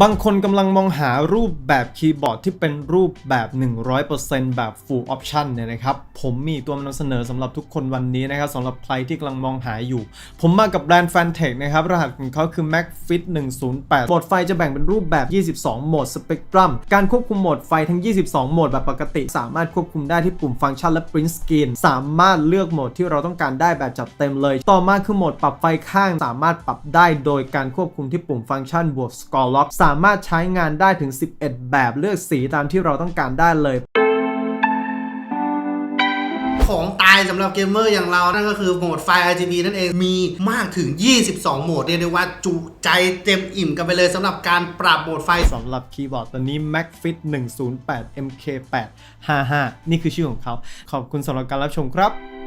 บางคนกำลังมองหารูปแบบคีย์บอร์ดที่เป็นรูปแบบ 100%แบบ full option เนี่ยนะครับ ผมมีตัวนำเสนอสำหรับทุกคนวันนี้นะครับสำหรับใครที่กำลังมองหาอยู่ ผมมากับแบรนด์ Fantech นะครับ รหัสของเขาคือ MacFit 108โหมดไฟจะแบ่งเป็นรูปแบบ 22 โหมด Spectrum การควบคุมโหมดไฟทั้ง 22 โหมดแบบปกติ สามารถควบคุมได้ที่ปุ่มฟังก์ชันและ Print Screen สามารถเลือกโหมดที่เราต้องการได้แบบจัดเต็มเลย ต่อมาคือโหมดปรับไฟข้าง สามารถปรับได้โดยการควบคุมที่ปุ่มฟังก์ชันบวก Score Lock สามารถใช้งานได้ถึง 11 แบบเลือกสีตามที่เราต้องการได้เลย ของตายสำหรับเกมเมอร์อย่างเรา นั่นก็คือโหมดไฟ RGB นั่นเอง มีมากถึง 22 โหมดเรียกได้ว่าจุใจเต็มอิ่มกันไปเลยสำหรับการปรับโหมดไฟ สำหรับคีย์บอร์ดตัวนี้ MacFit 108 MK8 55 นี่คือชื่อของเขา ขอบคุณสำหรับการรับชมครับ